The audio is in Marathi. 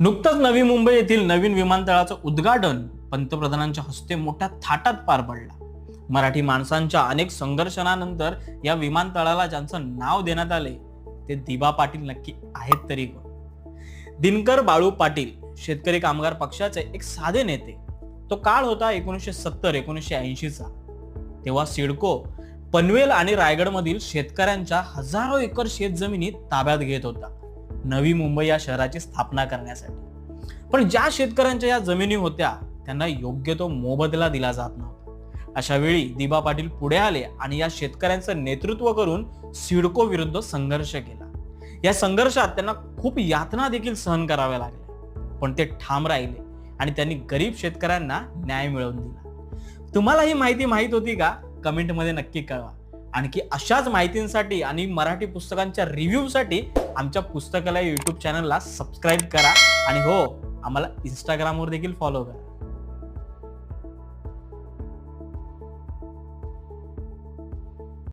नुकतंच नवी मुंबई येथील नवीन विमानतळाचं उद्घाटन पंतप्रधानांच्या हस्ते मोठ्या थाटात पार पडला. मराठी माणसांच्या अनेक संघर्षणानंतर या विमानतळाला ज्यांचं नाव देण्यात आले ते दिबा पाटील नक्की आहेत तरी कोण? दिनकर बाळू पाटील शेतकरी कामगार पक्षाचे एक साधे नेते. तो काळ होता एकोणीसशे सत्तर एकोणीसशे ऐंशीचा. तेव्हा सिडको पनवेल आणि रायगडमधील शेतकऱ्यांच्या हजारो एकर शेतजमिनी ताब्यात घेत होता. नवी मुंबई या शहराची स्थापना करण्यासाठी. पण ज्या शेतकऱ्यांच्या या जमिनी होत्या त्यांना योग्य तो मोबदला दिला जात नव्हता. अशा वेळी दिबा पाटील पुढे आले आणि या शेतकऱ्यांचं नेतृत्व करून सिडको विरुद्ध संघर्ष केला. या संघर्षात त्यांना खूप यातना देखील सहन कराव्या लागल्या. पण ते ठाम राहिले आणि त्यांनी गरीब शेतकऱ्यांना न्याय मिळवून दिला. तुम्हाला ही माहिती माहीत होती का? कमेंटमध्ये नक्की कळवा. आणखी अशाच माहितींसाठी आणि मराठी पुस्तकांच्या रिव्ह्यूसाठी आमच्या पुस्तकालय यूट्यूब चॅनलला सबस्क्राईब करा. आणि हो आम्हाला इंस्टाग्रामवर देखील फॉलो करा.